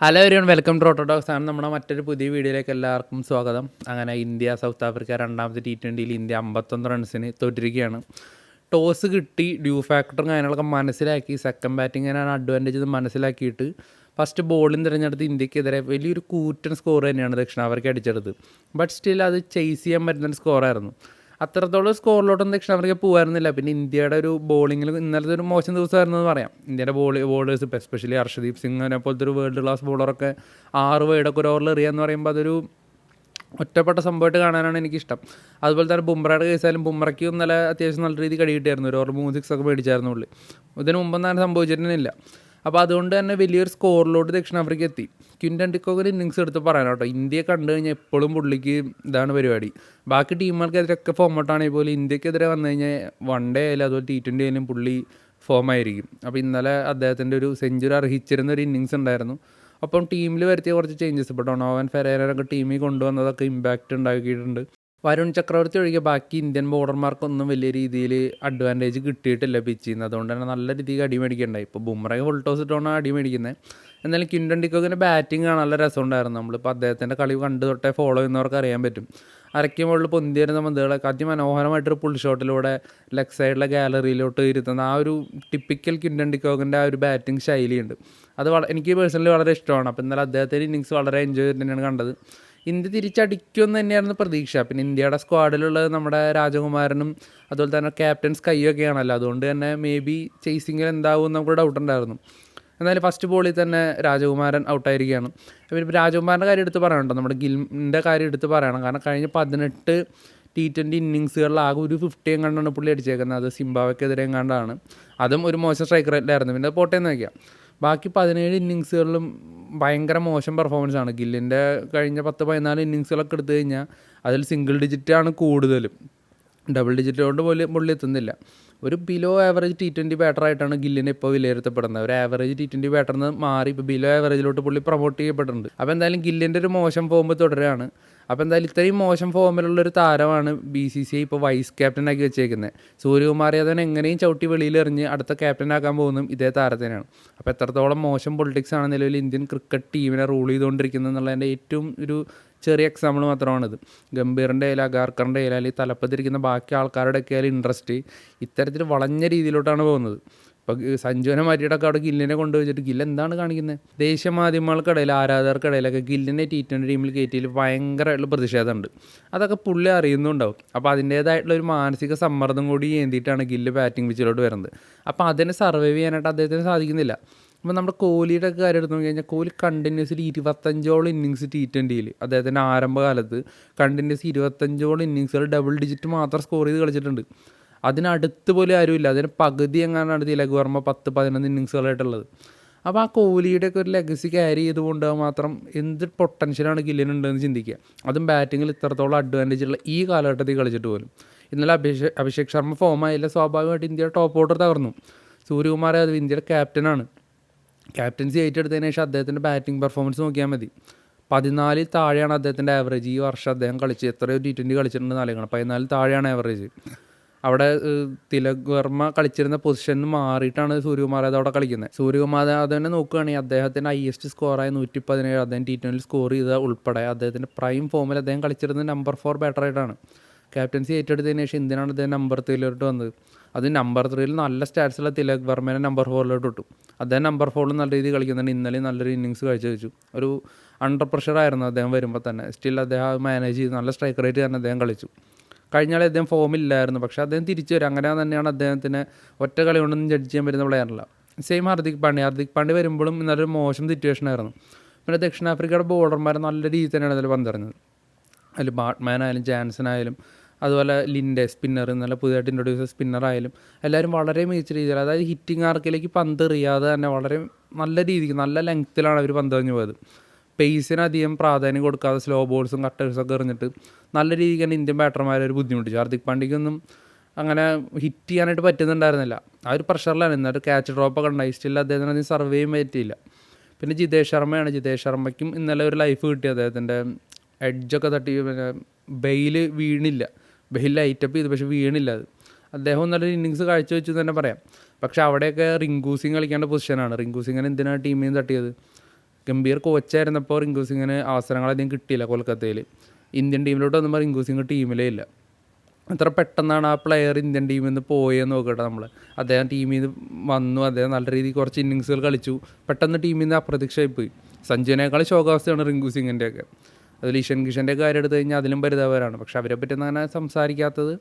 Hello everyone welcome to Autodocs ആണ് നമ്മുടെ മറ്റൊരു പുതിയ വീഡിയോയിലേക്ക് എല്ലാവർക്കും സ്വാഗതം. അങ്ങനെ ഇന്ത്യ സൗത്ത് ആഫ്രിക്ക രണ്ടാമത്തെ ടി ട്വന്റിയിൽ ഇന്ത്യ അമ്പത്തൊന്ന് റൺസിന് തോറ്റിരിക്കുകയാണ് ടോസ് കിട്ടി ഡ്യൂ ഫാക്ടറും കാര്യങ്ങളൊക്കെ മനസ്സിലാക്കി സെക്കൻഡ് ബാറ്റിങ്ങിനാണ് അഡ്വാന്റേജ് എന്ന് മനസ്സിലാക്കിയിട്ട് ഫസ്റ്റ് ബോളിംഗ് തിരഞ്ഞെടുത്ത് ഇന്ത്യക്കെതിരെ വലിയൊരു കൂറ്റൻ സ്കോർ തന്നെയാണ് ദക്ഷിണാഫ്രിക്ക അടിച്ചെടുത്ത് ബട്ട് സ്റ്റിൽ അത് ചേസ് ചെയ്യാൻ പറ്റുന്ന സ്കോറായിരുന്നു അത്രത്തോളം സ്കോറിലോട്ടൊന്നും ദക്ഷിണാഫ്രിക്ക പോകുമായിരുന്നില്ല പിന്നെ ഇന്ത്യയുടെ ഒരു ബോളിങ്ങിൽ ഇന്നലത്തെ ഒരു മോശം ദിവസമായിരുന്നു എന്ന് പറയാം. ഇന്ത്യയുടെ ബോളി ബോളേഴ്സ് ഇപ്പോൾ എസ്പെഷ്യലി ഹർഷദീപ് സിംഗിനെ പോലത്തെ ഒരു വേൾഡ് ക്ലാസ് ബോളറൊക്കെ ആറ് വൈഡൊക്കെ ഒരു ഓവറിൽ എറിയാന്ന് പറയുമ്പോൾ അതൊരു ഒറ്റപ്പെട്ട സംഭവമായിട്ട് കാണാനാണ് എനിക്കിഷ്ടം. അതുപോലെ തന്നെ ബുംറയുടെ കേസായാലും ബുംറയ്ക്ക് ഇന്നലെ അത്യാവശ്യം നല്ല രീതിയിൽ കഴിയിട്ടായിരുന്നു ഒരു ഓവർ മൂന്ന് സിക്സ് ഒക്കെ മേടിച്ചായിരുന്നു ഉള്ളു ഇതിന് മുമ്പൊന്നും അങ്ങനെ സംഭവിച്ചിരുന്നില്ല അപ്പോൾ അതുകൊണ്ട് തന്നെ വലിയൊരു സ്കോറിലോട്ട് ദക്ഷിണാഫ്രിക്ക എത്തി. ക്വിന്റൻ ടിക്കോക്കിന് ഇന്നിങ്സ് എടുത്ത് പറയാൻ കേട്ടോ ഇന്ത്യയെ കണ്ടു കഴിഞ്ഞാൽ എപ്പോഴും പുള്ളിക്ക് ഇതാണ് പരിപാടി. ബാക്കി ടീമുകൾക്കെതിരൊക്കെ ഫോമൗട്ടാണെങ്കിൽ പോലും ഇന്ത്യക്കെതിരെ വന്നു കഴിഞ്ഞാൽ വൺ ഡേ ആയാലും അതുപോലെ ടി ട്വന്റി ആയാലും പുള്ളി ഫോം ആയിരിക്കും. അപ്പോൾ ഇന്നലെ അദ്ദേഹത്തിന്റെ ഒരു സെഞ്ചുറി അർഹിച്ചിരുന്ന ഒരു ഇന്നിങ്സ് ഉണ്ടായിരുന്നു. അപ്പം ടീമിൽ വരുത്തിയ കുറച്ച് ചേഞ്ചസ് ഇപ്പോൾ ഡൊണോവൻ ഫെരേനൊക്കെ ടീമിൽ കൊണ്ടുവന്നതൊക്കെ ഇമ്പാക്റ്റ് ഉണ്ടാക്കിയിട്ടുണ്ട്. വരുൺ ചക്രവർത്തി ഒഴികെ ബാക്കി ഇന്ത്യൻ ബോർഡർമാർക്കൊന്നും വലിയ രീതിയിൽ അഡ്വാന്റേജ് കിട്ടിയിട്ടില്ല പിച്ചിൽ നിന്ന് അതുകൊണ്ട് തന്നെ നല്ല രീതിക്ക് അടി മേടിക്കണ്ടായി. ഇപ്പോൾ ബുംറയെ ഫുൾ ടോസ് ഇട്ടാണ് അടിമേടിക്കുന്നത് എന്നാലും കിൻഡൻ ഡിക്കോക്കിന്റെ ബാറ്റിംഗ് കാണാൻ നല്ല രസമുണ്ടായിരുന്നു. നമ്മളിപ്പോൾ അദ്ദേഹത്തിന്റെ കളി കണ്ടു തൊട്ടേ ഫോളോ ചെയ്യുന്നവർക്ക് അറിയാൻ പറ്റും. അരയ്ക്ക് മുകളിൽ പൊന്തിയിരുന്ന പന്തുകളൊക്കെ അതിമനോഹരമായിട്ടൊരു പുൾ ഷോട്ടിലൂടെ ലെഗ് സൈഡിലെ ഗാലറിയിലോട്ട് ഇരുത്തുന്ന ആ ഒരു ടിപ്പിക്കൽ കിൻഡൻ ഡിക്കോക്കിന്റെ ആ ഒരു ബാറ്റിംഗ് ശൈലിയുണ്ട്. അത് എനിക്ക് പേഴ്സണലി വളരെ ഇഷ്ടമാണ്. അപ്പോൾ എന്നാലും അദ്ദേഹത്തിന്റെ ഇന്നിങ്സ് വളരെ എൻജോയ് ചെയ്തിട്ട് തന്നെയാണ് കണ്ടത്. ഇന്ത്യ തിരിച്ചടിക്കുമെന്ന് തന്നെയായിരുന്നു പ്രതീക്ഷ. പിന്നെ ഇന്ത്യയുടെ സ്ക്വാഡിലുള്ളത് നമ്മുടെ രാജകുമാരനും അതുപോലെ തന്നെ ക്യാപ്റ്റൻ സ്കൈയൊക്കെയാണല്ലോ അതുകൊണ്ട് തന്നെ മേ ബി ചേസിങ്ങിൽ എന്താവും നമുക്ക് ഡൗട്ട് ഉണ്ടായിരുന്നു. എന്നാലും ഫസ്റ്റ് ബോളിൽ തന്നെ രാജകുമാരൻ ഔട്ടായിരിക്കുകയാണ് അപ്പോൾ ഇപ്പോൾ രാജകുമാരന്റെ കാര്യം എടുത്ത് പറയണ്ടോ നമ്മുടെ ഗിലിന്റെ കാര്യം എടുത്ത് പറയണം. കാരണം കഴിഞ്ഞ പതിനെട്ട് ടി ട്വന്റി ഇന്നിങ്സുകളിൽ ആകെ ഒരു ഫിഫ്റ്റി എങ്ങാണ്ടാണ് പുള്ളി അടിച്ചേക്കുന്നത്. അത് സിംബാവയ്ക്കെതിരെ എങ്ങാണ്ടാണ്. അതും ഒരു മോശം സ്ട്രൈക്കർ ആയിരുന്നു പിന്നെ പോട്ടേന്ന് വയ്ക്കാം. ബാക്കി പതിനേഴ് ഇന്നിങ്സുകളിലും ഭയങ്കര മോശം പെർഫോമൻസ് ആണ്. ഗില്ലിന്റെ കഴിഞ്ഞ പത്ത് പതിനാല് ഇന്നിങ്സുകളൊക്കെ എടുത്തു കഴിഞ്ഞാൽ അതിൽ സിംഗിൾ ഡിജിറ്റാണ് കൂടുതലും. ഡബിൾ ഡിജിറ്റ് കൊണ്ട് പോലും പുള്ളി എത്തുന്നില്ല. ഒരു ബിലോ ആവറേജ് ടി ട്വന്റി ബാറ്ററായിട്ടാണ് ഗില്ലിനെ ഇപ്പോൾ വിലയിരുത്തപ്പെടുന്നത്. ഒരു ആവറേജ് ടി ട്വന്റി ബാറ്ററിൽ മാറി ഇപ്പോൾ ബിലോ ആവറേജിലോട്ട് പുള്ളി പ്രൊമോട്ട് ചെയ്യപ്പെട്ടിട്ടുണ്ട് അപ്പോൾ എന്തായാലും ഗില്ലിന്റെ ഒരു മോശം ഫോം തുടരുകയാണ്. അപ്പോൾ എന്തായാലും ഇത്രയും മോശം ഫോമിലുള്ള ഒരു താരമാണ് ബി സി സി ഐ ഇപ്പോൾ വൈസ് ക്യാപ്റ്റനാക്കി വെച്ചേക്കുന്നത്. സൂര്യകുമാർ യാദവൻ എങ്ങനെയും ചവിട്ടി വെളിയിലെറിഞ്ഞ് അടുത്ത ക്യാപ്റ്റനാക്കാൻ പോകുന്നതും ഇതേ താരത്തിനാണ് അപ്പോൾ എത്രത്തോളം മോശം പൊളിറ്റിക്സ് ആണ് നിലവിൽ ഇന്ത്യൻ ക്രിക്കറ്റ് ടീമിനെ റൂൾ ചെയ്തുകൊണ്ടിരിക്കുന്നത് എന്നുള്ളതിന്റെ ഏറ്റവും ഒരു ചെറിയ എക്സാമ്പിൾ മാത്രമാണിത്. ഗംഭീറിന്റെ ആയാലും അഗാർക്കറിന്റെ ആയാലും അല്ലെങ്കിൽ തലപ്പത്തിരിക്കുന്ന ബാക്കി ആൾക്കാരുടെ ഒക്കെ ആയാലും ഇൻട്രസ്റ്റ് ഇത്തരത്തിൽ വളഞ്ഞ രീതിയിലോട്ടാണ് പോകുന്നത്. ഇപ്പോൾ സഞ്ജുവിനെ മാറ്റിയിട്ടൊക്കെ അവിടെ ഗില്ലിനെ കൊണ്ടുവച്ചിട്ട് ഗില്ല് എന്താണ് കാണിക്കുന്നത്? ദേശീയ മാധ്യമങ്ങൾക്കിടയിൽ ആരാധകർക്കിടയിലൊക്കെ ഗില്ലിനെ ടി ട്വന്റി ടീമിൽ കയറ്റിയിൽ ഭയങ്കരമായിട്ടുള്ള പ്രതിഷേധമുണ്ട്. അതൊക്കെ പുള്ളി അറിയുന്നുണ്ടാവും. അപ്പോൾ അതിന്റേതായിട്ടുള്ള ഒരു മാനസിക സമ്മർദ്ദം കൂടി ഏന്തിയിട്ടാണ് ഗില്ല് ബാറ്റിംഗ് പിച്ചിലോട്ട് വരുന്നത്. അപ്പോൾ അതിനെ സർവൈവ് ചെയ്യാനായിട്ട് അദ്ദേഹത്തിന് സാധിക്കുന്നില്ല. അപ്പോൾ നമ്മുടെ കോഹ്ലിയുടെ ഒക്കെ കാര്യം എടുത്തു നോക്കി കഴിഞ്ഞാൽ കോഹ്ലി കണ്ടിന്യൂസ്ലി ഇരുപത്തഞ്ചോളം ഇന്നിങ്സ് ടി ട്വന്റിയിൽ അദ്ദേഹത്തിന്റെ ആരംഭകാലത്ത് കണ്ടിന്യൂസ് ഇരുപത്തഞ്ചോളം ഇന്നിങ്സുകൾ ഡബിൾ ഡിജിറ്റ് മാത്രം സ്കോർ ചെയ്ത് കളിച്ചിട്ടുണ്ട്. അതിനടുത്ത് പോലും ആരുമില്ല. അതിന് പകുതി എങ്ങാനാണ് തിലക് വർമ്മ പത്ത് പതിനൊന്ന് ഇന്നിങ്സുകളായിട്ടുള്ളത് അപ്പോൾ ആ കോഹ്ലിയുടെ ഒക്കെ ഒരു ലെഗസി ക്യാരി ചെയ്തുകൊണ്ട് മാത്രം എന്ത് പൊട്ടൻഷ്യലാണ് ഗില്ലിനുണ്ടെന്ന് ചിന്തിക്കുക. അതും ബാറ്റിങ്ങിൽ ഇത്രത്തോളം അഡ്വാന്റേജ് ഉള്ള ഈ കാലഘട്ടത്തിൽ കളിച്ചിട്ട് പോലും. ഇന്നലെ അഭിഷേക് അഭിഷേക് ശർമ്മ ഫോമായില്ല സ്വാഭാവികമായിട്ട് ഇന്ത്യയുടെ ടോപ്പ് ഓർഡർ തകർന്നു. സൂര്യകുമാർ യാദവ് ഇന്ത്യയുടെ ക്യാപ്റ്റനാണ് ക്യാപ്റ്റൻസി ഏറ്റെടുത്തതിന് ശേഷം അദ്ദേഹത്തിന്റെ ബാറ്റിംഗ് പെർഫോമൻസ് നോക്കിയാൽ മതി. പതിനാലിൽ താഴെയാണ് അദ്ദേഹത്തിന്റെ ആവറേജ് ഈ വർഷം അദ്ദേഹം കളിച്ച് എത്രയോ ടി ട്വന്റി കളിച്ചിട്ടുണ്ട് നാലുകൾ പതിനാലിൽ താഴെയാണ് ആവറേജ് അവിടെ തിലക് വർമ്മ കളിച്ചിരുന്ന പൊസിഷനിൽ മാറിയിട്ടാണ് സൂര്യകുമാർ യാദവ് അവിടെ കളിക്കുന്നത്. സൂര്യകുമാർ യാദവിനെ നോക്കുകയാണെങ്കിൽ അദ്ദേഹത്തിന്റെ ഹയസ്റ്റ് സ്കോറായ നൂറ്റി പതിനേഴ് അദ്ദേഹം ടി ട്വന്റിയിൽ സ്കോർ ചെയ്ത ഉൾപ്പെടെ അദ്ദേഹത്തിന്റെ പ്രൈം ഫോമിൽ അദ്ദേഹം കളിച്ചിരുന്നത് നമ്പർ ഫോർ ബാറ്ററായിട്ടാണ് ക്യാപ്റ്റൻസി ഏറ്റെടുത്തതിന് ശേഷം എന്തിനാണ് അദ്ദേഹം നമ്പർ ത്രീയിലോട്ട് വന്നത്. അത് നമ്പർ ത്രീയിൽ നല്ല സ്റ്റാറ്റ്സുള്ള തിലക് വർമ്മേനെ നമ്പർ ഫോറിലോട്ട് ഇട്ടു. അദ്ദേഹം നമ്പർ ഫോറിൽ നല്ല രീതിയിൽ കളിക്കുന്നുണ്ട്. ഇന്നലെ നല്ലൊരു ഇന്നിങ്സ് കാഴ്ച വെച്ചു. ഒരു അണ്ടർ പ്രഷർ ആയിരുന്നു അദ്ദേഹം വരുമ്പോൾ തന്നെ. സ്റ്റിൽ അദ്ദേഹം മാനേജ് ചെയ്ത്. നല്ല സ്ട്രൈക്ക് റേറ്റ് തന്നെ അദ്ദേഹം കളിച്ചു. കഴിഞ്ഞ അദ്ദേഹം ഫോമില്ലായിരുന്നു പക്ഷേ അദ്ദേഹം തിരിച്ചു വരും. അങ്ങനെ തന്നെയാണ് അദ്ദേഹത്തിന് ഒറ്റ കളി കൊണ്ടൊന്നും ജഡ്ജ് ചെയ്യാൻ പറ്റുന്ന പ്ലെയറല്ല സെയിം ഹാർദിക് പാണ്ഡ്യ. ഹാർദിക് പാണ്ഡ്യ വരുമ്പോഴും ഇന്നലൊരു മോശം സിറ്റുവേഷൻ ആയിരുന്നു. പിന്നെ ദക്ഷിണാഫ്രിക്കയുടെ ബോളർമാർ നല്ല രീതിയിൽ തന്നെയാണ് അതിൽ പന്തെറിഞ്ഞത്. അതിൽ ബാട്ട്മാൻ ആയാലും ജാൻസൺ ആയാലും അതുപോലെ ലിന്റെ സ്പിന്നർ നല്ല പുതിയതായിട്ട് ഇൻട്രൊഡ്യൂസ് ചെയ്ത സ്പിന്നർ ആയാലും എല്ലാവരും വളരെ മികച്ച രീതിയിൽ അതായത് ഹിറ്റിംഗ് ആർക്കിലേക്ക് പന്ത് എറിയാതെ തന്നെ വളരെ നല്ല രീതിക്ക് നല്ല ലെങ്ത്തിലാണ് അവർ പന്ത് എറിഞ്ഞു പോയത്. പേസിന് അധികം പ്രാധാന്യം കൊടുക്കാതെ സ്ലോ ബോൾസും കട്ടേഴ്സും ഒക്കെ എറിഞ്ഞിട്ട് നല്ല രീതിക്ക് തന്നെ ഇന്ത്യൻ ബാറ്റർമാരെ ഒരു ബുദ്ധിമുട്ടിച്ചു. ഹാർദിക് പാണ്ഡ്യക്കൊന്നും അങ്ങനെ ഹിറ്റ് ചെയ്യാനായിട്ട് പറ്റുന്നുണ്ടായിരുന്നില്ല. ആ ഒരു പ്രഷറിലാണ് എന്നിട്ട് ക്യാച്ച് ഡ്രോപ്പ് ഒക്കെ ഉണ്ടായി. സ്റ്റിൽ അദ്ദേഹത്തിന് അധികം സർവേയും പറ്റിയില്ല. പിന്നെ ജിതേഷ് ശർമ്മയാണ്. ജിതേഷ് ശർമ്മയ്ക്കും ഇന്നലെ ഒരു ലൈഫ് കിട്ടി. അദ്ദേഹത്തിന്റെ എഡ്ജൊക്കെ തട്ടി പിന്നെ ബെയിൽ വീണില്ല. ബെയിൽ ലൈറ്റപ്പ് ചെയ്തു പക്ഷെ വീണില്ല അത്. അദ്ദേഹം നല്ലൊരു ഇന്നിങ്സ് കാഴ്ചവെച്ചു തന്നെ പറയാം. പക്ഷെ അവിടെയൊക്കെ റിങ്കു സിംഗ് കളിക്കേണ്ട പൊസിഷനാണ് റിങ്കു സിംഗിനെ എന്തിനാണ് ടീമിൽ നിന്ന് തട്ടിയത്? ഗംഭീർ കോച്ചായിരുന്നപ്പോൾ റിങ്കു സിംഗിന് അവസരങ്ങളധികം കിട്ടിയില്ല കൊൽക്കത്തയിൽ. ഇന്ത്യൻ ടീമിലോട്ട് വന്നപ്പോൾ റിങ്കു സിംഗ് ടീമിലേ ഇല്ല. അത്ര പെട്ടെന്നാണ് ആ പ്ലെയർ ഇന്ത്യൻ ടീമിൽ നിന്ന് പോയെന്ന് നോക്കട്ടെ നമ്മൾ അദ്ദേഹം ടീമിൽ നിന്ന് വന്നു അദ്ദേഹം നല്ല രീതിയിൽ കുറച്ച് ഇന്നിങ്സുകൾ കളിച്ചു. പെട്ടെന്ന് ടീമിൽ നിന്ന് അപ്രതീക്ഷയായി പോയി. സഞ്ജുവിനേക്കാൾ ശോകാവസ്ഥയാണ് റിങ്കു സിംഗിന്റെ ഒക്കെ അതിൽ ഇഷൻ കിഷന്റെ കാര്യം എടുത്തു കഴിഞ്ഞാൽ അതിലും പരിതാപകരമാണ് പക്ഷെ അവരെ പറ്റി അങ്ങനെ സംസാരിക്കാത്തത്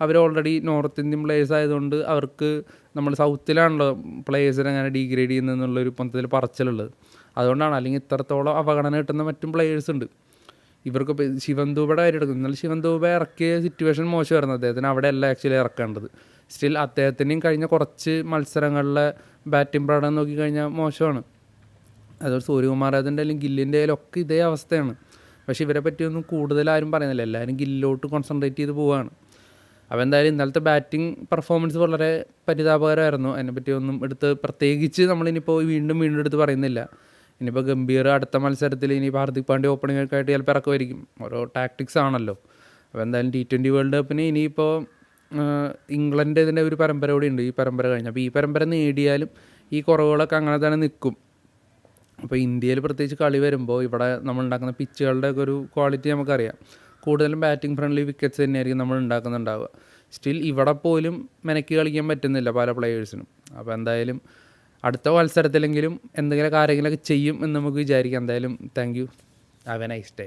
അവർ ഓൾറെഡി നോർത്ത് ഇന്ത്യൻ പ്ലേയേഴ്സ് ആയതുകൊണ്ട് അവർക്ക് നമ്മൾ സൗത്തിലാണല്ലോ പ്ലേയേഴ്സിനെ അങ്ങനെ ഡീഗ്രേഡ് ചെയ്യുന്നതെന്നുള്ളൊരു പന്തത്തിൽ പറച്ചിലുള്ളത്. അതുകൊണ്ടാണ് അല്ലെങ്കിൽ ഇത്രത്തോളം അവഗണന കിട്ടുന്ന മറ്റും പ്ലേയേഴ്സ് ഉണ്ട്. ഇവർക്ക് ശിവൻ ദൂബയുടെ കാര്യം എടുക്കുന്നു. എന്നാൽ ശിവൻ ദൂബ ഇറക്കിയ സിറ്റുവേഷൻ മോശമായിരുന്നു. അദ്ദേഹത്തിന് അവിടെ അല്ല ആക്ച്വലി ഇറക്കേണ്ടത്. സ്റ്റിൽ അദ്ദേഹത്തിനെയും കഴിഞ്ഞ കുറച്ച് മത്സരങ്ങളിലെ ബാറ്റിംഗ് പ്രകടനം നോക്കിക്കഴിഞ്ഞാൽ മോശമാണ്. അതുപോലെ സൂര്യകുമാർ യാദവിന്റെ അല്ലെങ്കിൽ ഗില്ലിന്റെ ഒക്കെ ഇതേ അവസ്ഥയാണ്. പക്ഷേ ഇവരെ പറ്റിയൊന്നും കൂടുതൽ ആരും പറയുന്നില്ല. എല്ലാവരും ഗില്ലോട്ട് കോൺസെൻട്രേറ്റ് ചെയ്ത് പോവുകയാണ് അപ്പോൾ എന്തായാലും ഇന്നലത്തെ ബാറ്റിംഗ് പെർഫോമൻസ് വളരെ പരിതാപകരമായിരുന്നു. അതിനെപ്പറ്റി ഒന്നും എടുത്ത് പ്രത്യേകിച്ച് നമ്മളിനിപ്പോൾ വീണ്ടും വീണ്ടും എടുത്ത് പറയുന്നില്ല. ഇനിയിപ്പോൾ ഗംഭീർ അടുത്ത മത്സരത്തിൽ ഇനി ഹാർദിക് പാണ്ഡ്യ ഓപ്പണിംഗ് ഒക്കെ ആയിട്ട് ചിലപ്പോൾ ഇറക്കുമായിരിക്കും. ഓരോ ടാക്ടിക്സ് ആണല്ലോ. അപ്പോൾ എന്തായാലും ടി ട്വന്റി വേൾഡ് കപ്പിന് ഇനിയിപ്പോൾ ഇംഗ്ലണ്ട് ഇതിന്റെ ഒരു പരമ്പര കൂടി ഉണ്ട്. ഈ പരമ്പര കഴിഞ്ഞ്. അപ്പോൾ ഈ പരമ്പര നേടിയാലും ഈ കുറവുകളൊക്കെ അങ്ങനെ തന്നെ നിൽക്കും. അപ്പോൾ ഇന്ത്യയിൽ പ്രത്യേകിച്ച് കളി വരുമ്പോൾ ഇവിടെ നമ്മൾ ഉണ്ടാക്കുന്ന പിച്ചുകളുടെ ഒക്കെ ഒരു ക്വാളിറ്റി നമുക്കറിയാം. കൂടുതലും ബാറ്റിംഗ് ഫ്രണ്ട്ലി വിക്കറ്റ്സ് തന്നെയായിരിക്കും നമ്മൾ ഉണ്ടാക്കുന്നുണ്ടാവുക. സ്റ്റിൽ ഇവിടെ പോലും മെനക്കി കളിക്കാൻ പറ്റുന്നില്ല പല പ്ലെയേഴ്സിനും അപ്പോൾ എന്തായാലും അടുത്ത മത്സരത്തിലെങ്കിലും എന്തെങ്കിലും കാര്യങ്ങളൊക്കെ ചെയ്യും എന്ന് നമുക്ക് വിചാരിക്കാം. എന്തായാലും thank you have a nice day